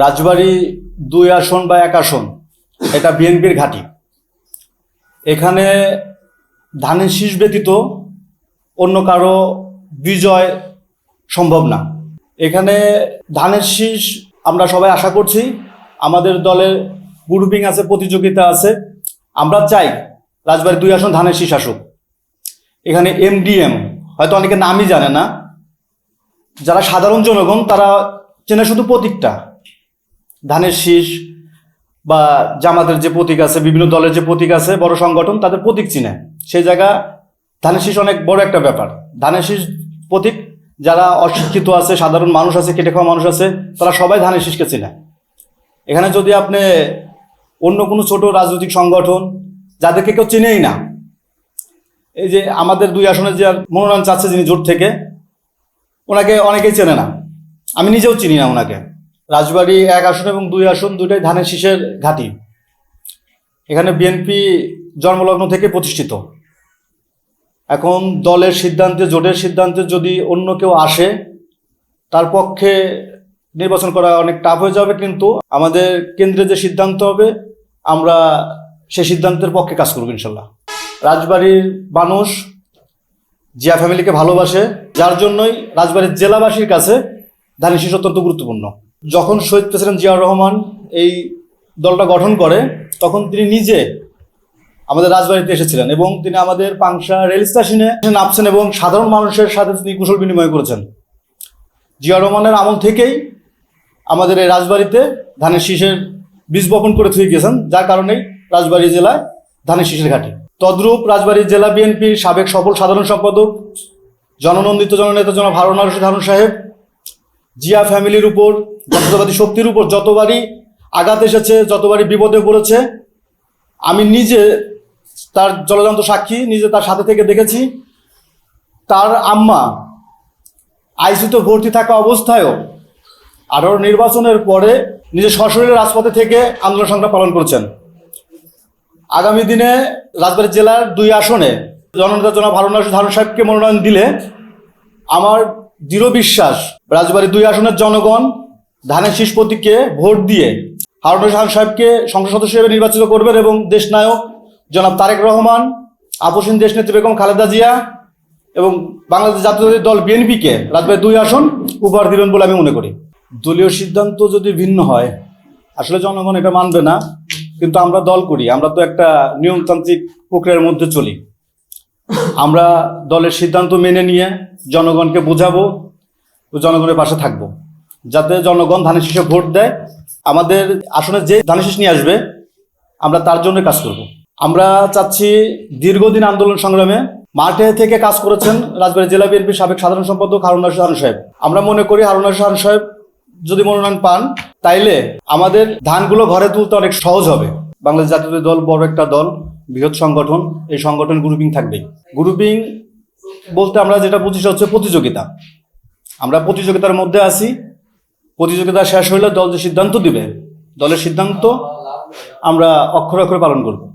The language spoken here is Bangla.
রাজবাড়ী দুই আসন বা এক আসন, এটা বিএনপির ঘাঁটি। এখানে ধানের শীষ ব্যতীত অন্য কারও বিজয় সম্ভব না। এখানে ধানের শীষ আমরা সবাই আশা করছি, আমাদের দলের গ্রুপিং আছে, প্রতিযোগিতা আছে। আমরা চাই রাজবাড়ী দুই আসন ধানের শীষ আসুক। এখানে এমডিএম, হয়তো অনেকে নামই জানে না, যারা সাধারণ জনগণ, তারা চেনে শুধু প্রতীকটা। ধানের শীষ বা জামাতের যে প্রতীক আছে, বিভিন্ন দলের যে প্রতীক আছে, বড় সংগঠন, তাদের প্রতীক চিনে। সেই জায়গা ধানের শীষ অনেক বড় একটা ব্যাপার। ধানের শীষ প্রতীক, যারা অশিক্ষিত আছে, সাধারণ মানুষ আছে, কেটে খাওয়া মানুষ আছে, তারা সবাই ধানের শীষকে চিনে। এখানে যদি আপনি অন্য কোনো ছোট রাজনৈতিক সংগঠন, যাদেরকে কেউ চিনেই না, এই যে আমাদের দুই আসনের যে মনোনয়ন চাচ্ছে যিনি জোট থেকে, ওনাকে অনেকেই চেনে না। আমি নিজেও চিনি না ওনাকে। রাজবাড়ী এক আসন এবং দুই আসন দুটাই ধানের শীষের ঘাঁটি। এখানে বিএনপি জন্মলগ্ন থেকে প্রতিষ্ঠিত। এখন দলের সিদ্ধান্তে, জোটের সিদ্ধান্তে যদি অন্য কেউ আসে, তার পক্ষে নির্বাচন করা অনেক টাফ হয়ে যাবে, কিন্তু আমাদের কেন্দ্রে যে সিদ্ধান্ত হবে, আমরা সে সিদ্ধান্তের পক্ষে কাজ করব ইনশাল্লাহ। রাজবাড়ির মানুষ, জিয়া ফ্যামিলিকে ভালোবাসে, যার জন্যই রাজবাড়ির জেলাবাসীর কাছে ধানের শীষ অত্যন্ত গুরুত্বপূর্ণ। যখন শহীদ প্রেসিডেন্ট জিয়াউর রহমান এই দলটা গঠন করে, তখন তিনি নিজে আমাদের রাজবাড়িতে এসেছিলেন এবং তিনি আমাদের পাংশা রেল স্টেশনে নামছেন এবং সাধারণ মানুষের সাথে তিনি কুশল বিনিময় করেছেন। জিয়াউর রহমানের আমল থেকেই আমাদের এই রাজবাড়িতে ধানের শীষের বীজ বপন করে থুয়ে গেছেন, যার কারণেই রাজবাড়ি জেলায় ধানের শীষের ঘাটি। তদ্রূপ রাজবাড়ি জেলা বিএনপির সাবেক সফল সাধারণ সম্পাদক, জননন্দিত জননেতা জন হারুন হারুন সাহেব জিয়া ফ্যামিলির উপর, জাতীয়তাবাদী শক্তির উপর যতবারই আঘাত এসেছে, যতবারই বিপদে পড়েছে, আমি নিজে তার জলজান্ত সাক্ষী, নিজে তার সাথে থেকে দেখেছি। তার আম্মা আইসিতে ভর্তি থাকা অবস্থায়ও আঠারো নির্বাচনের পরে নিজের সশরীরে রাজপথে থেকে আন্দোলন সংগ্রাম পালন করছেন। আগামী দিনে রাজবাড়ী জেলার দুই আসনে জননেতা জনাব হারুন হারুন সাহেবকে মনোনয়ন দিলে আমার দৃঢ় বিশ্বাস। রাজবাড়ী দুই আসনের জনগণ ধানের শীষ প্রতীককে ভোট দিয়ে হারুন রশিদ সাহেবকে সংসদ সদস্য হিসেবে নির্বাচিত করবেন এবং দেশ নায়ক জনাব তারেক রহমান আপসীন দেশনেত্রী বেগম খালেদা জিয়া এবং বাংলাদেশ জাতীয়তাবাদী দল বিএনপিকে রাজবাড়ী দুই আসন উপহার দিবেন বলে আমি মনে করি। দলীয় সিদ্ধান্ত যদি ভিন্ন হয়, আসলে জনগণ এটা মানবে না, কিন্তু আমরা দল করি, আমরা তো একটা নিয়মতান্ত্রিক প্রক্রিয়ার মধ্যে চলি। আমরা দলের সিদ্ধান্ত মেনে নিয়ে জনগণকে বোঝাবো জনগণের পাশে থাকব। যাতে জনগণ ধানের শীষে ভোট দেয়, আমাদের আসনে যে ধানের শীষ নিয়ে আসবে, আমরা তার জন্য কাজ করব। আমরা চাচ্ছি দীর্ঘদিন আন্দোলন সংগ্রামে মাঠে থেকে কাজ করেছেন রাজবাড়ী জেলা বিএনপির সাবেক সাধারণ সম্পাদক হারুন হারুন সাহেব। আমরা মনে করি হারুন হারুন সাহেব যদি মনোনয়ন পান, তাইলে আমাদের ধানগুলো ঘরে তুলতে অনেক সহজ হবে। বাংলাদেশ জাতীয় দল বড় একটা দল। বৃহৎ সংগঠন, এই সংগঠন গ্রুপিং থাকবে। গ্রুপিং বলতে আমরা যেটা বুঝি হচ্ছে প্রতিযোগিতা। আমরা প্রতিযোগিতার মধ্যে আছি। প্রতিযোগিতা শেষ হইলে দল যে সিদ্ধান্ত দিবে, দলের সিদ্ধান্ত আমরা অক্ষরে অক্ষরে পালন করব।